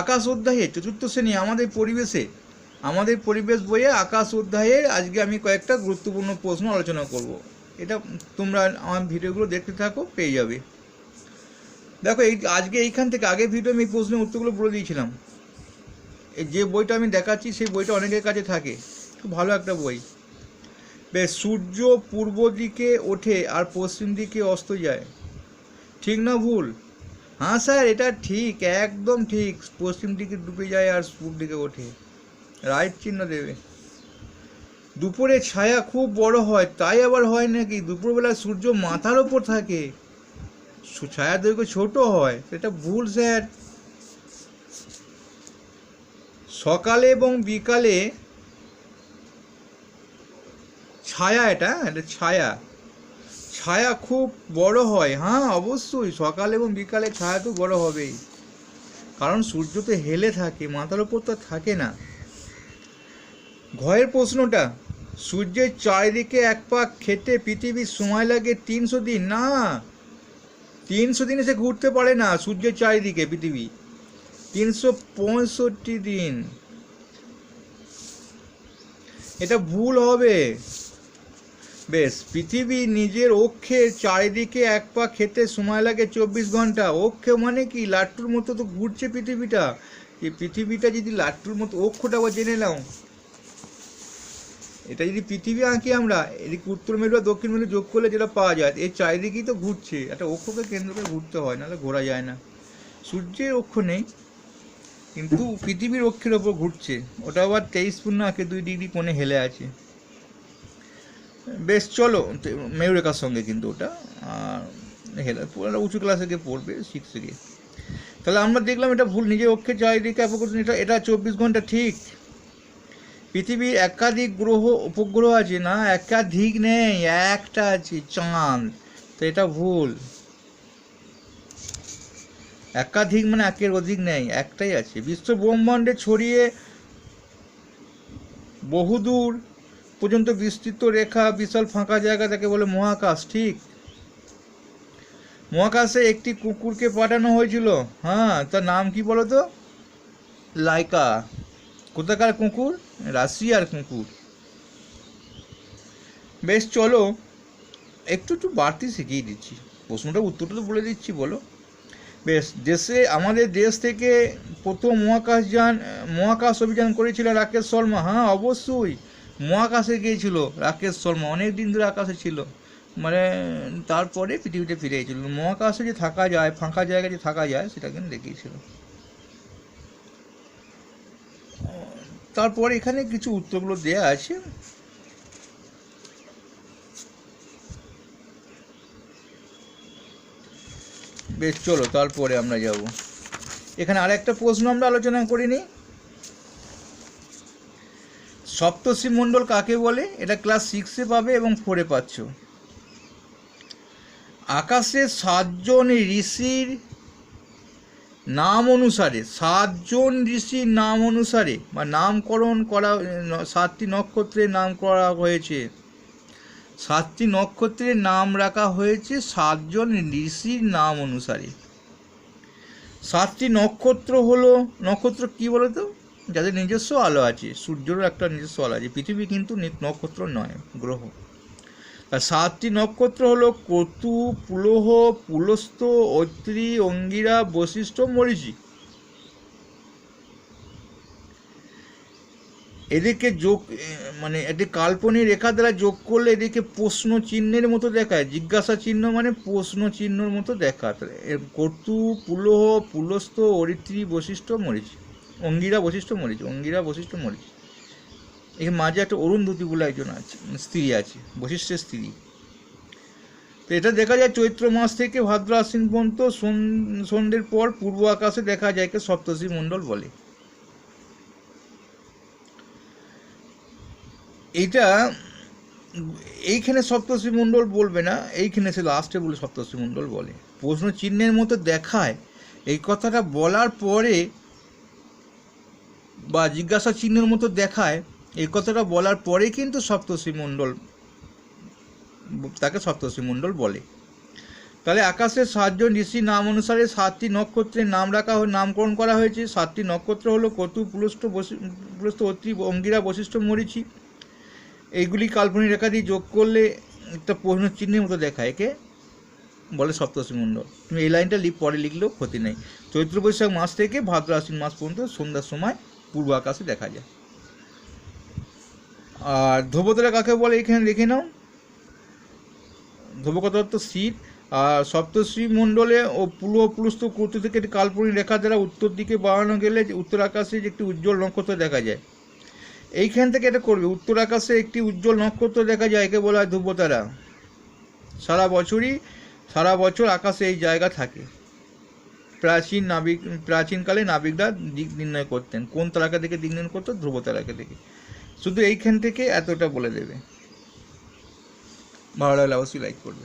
আকাশ অধ্যায়ে চতুর্থ শ্রেণি আমাদের পরিবেশে, আমাদের পরিবেশ বইয়ে আকাশ অধ্যায়ে আজকে আমি কয়েকটা গুরুত্বপূর্ণ প্রশ্ন আলোচনা করব। এটা তোমরা আমার ভিডিওগুলো দেখতে থাকো, পেয়ে যাবে। দেখো, এই আজকে এইখান থেকে আগে ভিডিও আমি প্রশ্নের উত্তরগুলো বলে দিয়েছিলাম। যে বইটা আমি দেখাচ্ছি, সেই বইটা অনেকের কাছে থাকে। খুব ভালো একটা বই। বেশ, সূর্য পূর্ব দিকে ওঠে আর পশ্চিম দিকে অস্ত যায়। ঠিক না ভুল? হ্যাঁ স্যার, এটা ঠিক, একদম ঠিক। পশ্চিম দিকে ডুবে যায় আর পূর্ব দিকে ওঠে। রাইট চিহ্ন দেবে। দুপুরে ছায়া খুব বড় হয়, তাই আবার হয় নাকি? দুপুরবেলা সূর্য মাথার ওপর থাকে। ছায়া দৈর্ঘ্য ছোট হয়, সেটা ভুল, স্যার। সকালে এবং বিকালে ছায়া এটা এটা ছায়া। ছায়া খুব বড় হয়। হ্যাঁ অবশ্যই। সকাল এবং বিকালে ছায়া তো বড় হবেই। কারণ সূর্য তো হেলে থাকে, মাথার ওপর তো থাকে না। ঘয়ের প্রশ্নটা, সূর্যের চারিদিকে এক পাক খেতে পৃথিবীর সময় লাগে তিনশো দিন। না, তিনশো দিনে সে ঘুরতে পারে না সূর্যের চারিদিকে পৃথিবী। তিনশো পঁয়ষট্টি দিন। এটা ভুল হবে। বেশ, পৃথিবী নিজের অক্ষের চারিদিকে এক পা খেতে সময় লাগে চব্বিশ ঘণ্টা। অক্ষে মানে কি? লাট্টুর মতো তো ঘুরছে পৃথিবীটা। এই পৃথিবীটা যদি লাট্টুর মতো অক্ষটা আবার জেনে নাও। এটা যদি পৃথিবী আঁকি আমরা, এদিকে উত্তর মেরু আর দক্ষিণ মেরু যোগ করলে যেটা পাওয়া যায়, এর চারিদিকেই তো ঘুরছে। একটা অক্ষকে কেন্দ্র করে ঘুরতে হয়, নাহলে ঘোরা যায় না। সূর্যের অক্ষ নেই, কিন্তু পৃথিবীর অক্ষের ওপর ঘুরছে। ওটা আবার তেইশ পূর্ণ আঁকে দুই ডিগ্রি কোণে হেলে আছে। বেশ, চলো মেরুরেখার সঙ্গে কিন্তু ওটা, আর হেলে পুরো উঁচু ক্লাসে গিয়ে পড়বে সিক্সে গিয়ে। তাহলে আমরা দেখলাম এটা ভুল, নিজের অক্ষের চারিদিকে অপকর্ষণ এটা এটা চব্বিশ ঘণ্টা ঠিক। পৃথিবীর একাধিক গ্রহ, উপগ্রহ আছে না? একাধিক নেই, একটা আছে, চাঁদ। তো এটা ভুল। একাধিক মানে একের অধিক নেই, একটাই আছে। বিশ্ব ব্রহ্মাণ্ডে ছড়িয়ে বহুদূর পর্যন্ত বিস্তৃত রেখা, বিশাল ফাঁকা জায়গা তাকে বলে মহাকাশ, ঠিক? মহাকাশে একটি কুকুরকে পাঠানো হয়েছিল। হ্যাঁ তার নাম কি বলো তো? লাইকা। কোথাকার কুকুর? রাশিয়ার কুকুর। বেশ, চলো, একটু একটু বাড়তি শিখিয়ে দিচ্ছি। প্রশ্নটা, উত্তরটা তো বলে দিচ্ছি, বলো। বেশ, দেশে, আমাদের দেশ থেকে প্রথম মহাকাশযান, মহাকাশ অভিযান করেছিল রাকেশ শর্মা। হ্যাঁ অবশ্যই। মহাকাশে গিয়েছিল, রাকেশ শর্মা। অনেক দিন ধরে আকাশে ছিল। মানে তারপরে পৃথিবীতে ফিরে গিয়েছিল মহাকাশে যে থাকা যায়, ফাঁকা জায়গায় যে থাকা যায়, সেটা কিন্তু দেখিয়েছিল। তারপর এখানে কিছু উত্তরগুলো দেয়া আছে। বেশ, চলো, তারপরে আমরা যাব। এখানে আরেকটা প্রশ্ন আমরা আলোচনা করিনি। সপ্তর্ষি মণ্ডল কাকে বলে? এটা ক্লাস সিক্সে পাবে এবং ফোরে পাচ্ছ। আকাশে সাতজন ঋষির নাম অনুসারে, সাতজন ঋষির নাম অনুসারে, বা নামকরণ করা, সাতটি নক্ষত্রের নাম করা হয়েছে। সাতটি নক্ষত্রের নাম রাখা হয়েছে সাতজন ঋষির নাম অনুসারে। সাতটি নক্ষত্র হলো, নক্ষত্র কি বলো তো যাদের নিজস্ব আলো আছে, সূর্যেরও একটা নিজস্ব আলো আছে, পৃথিবী কিন্তু নক্ষত্র নয়, গ্রহ। আর সাতটি নক্ষত্র হলো কতু, পুলহ, পুলস্ত ঐত্রী অঙ্গিরা, বশিষ্ঠ, মরিচি। এদেরকে যোগ মানে একটি কাল্পনিক রেখা দ্বারা যোগ করলে এদেরকে প্রশ্ন চিহ্নের মতো দেখায়। জিজ্ঞাসা চিহ্ন মানে প্রশ্ন চিহ্নর মতো দেখা কর্তু পুলহ, পুলস্ত, অরিত্রী বৈশিষ্ট্য মরিচ। অঙ্গিরা বশিষ্ঠ মরিচ, অঙ্গিরা বশিষ্ঠ মরিচ। এখানে মাঝে একটা অরুন্ধতী বলে একজন আছে মানে স্ত্রী আছে, বশিষ্ঠের স্ত্রী। তো এটা দেখা যায় চৈত্র মাস থেকে ভাদ্র আশ্বিন পর্যন্ত, সন- সন্ধ্যের পর পূর্ব আকাশে দেখা যায় কে সপ্তর্ষি মণ্ডল বলে। এইটা, এইখানে সপ্তর্ষি মণ্ডল বলবে না, এইখানে সে লাস্টে বলে সপ্তর্ষি মণ্ডল বলে। প্রশ্ন চিহ্নের মতো দেখায়, এই কথাটা বলার পরে বা জিজ্ঞাসা চিহ্নের মতো দেখায়, এই কথাটা বলার পরে কিন্তু সপ্তর্ষি মণ্ডল তাকে সপ্তর্ষি মণ্ডল বলে। তাহলে আকাশের সাতজন ঋষি নাম অনুসারে সাতটি নক্ষত্রের নাম রাখা নামকরণ করা হয়েছে। সাতটি নক্ষত্র হলো কতু, পুলস্ত, বশি- পুলস্ত, অত্রি, অঙ্গিরা, বশিষ্ঠ, মরিচি। এইগুলি কাল্পনিক রেখা দিয়ে যোগ করলে একটা প্রশ্ন চিহ্নের মতো দেখায়, একে বলে সপ্তর্ষি মণ্ডল। তুমি এই লাইনটা পরে লিখলেও ক্ষতি নেই। চৈত্র বৈশাখ মাস থেকে ভাদ্র আশ্বিন মাস পর্যন্ত সন্ধ্যার সময় পূর্ব আকাশে দেখা যায়। আর ধ্রুবতারা কাকে বলে এখানে লিখে নাও। ধ্রুবকতত্ত্ব শীত আর সপ্তশ্রী মণ্ডলে ও পূর্ব পুলস্ত কর্তৃ থেকে একটি কাল্পনিক রেখা দ্বারা উত্তর দিকে বাড়ানো গেলে উত্তর আকাশে যে একটি উজ্জ্বল নক্ষত্র দেখা যায়। এইখান থেকে এটা করবে উত্তর আকাশে একটি উজ্জ্বল নক্ষত্র দেখা যায়, একে বলা হয় ধ্রুবতারা। সারা বছরই, সারা বছর আকাশে এই জায়গা থাকে। প্রাচীন নাবিক, প্রাচীনকালে নাবিকরা দিক নির্ণয় করতেন। কোন তারাকা থেকে দিক নির্ণয় করতো? ধ্রুব তারাকা থেকে শুধু এইখান থেকে এতটা বলে দেবে। ভালো লাগলে অবশ্যই লাইক করবে।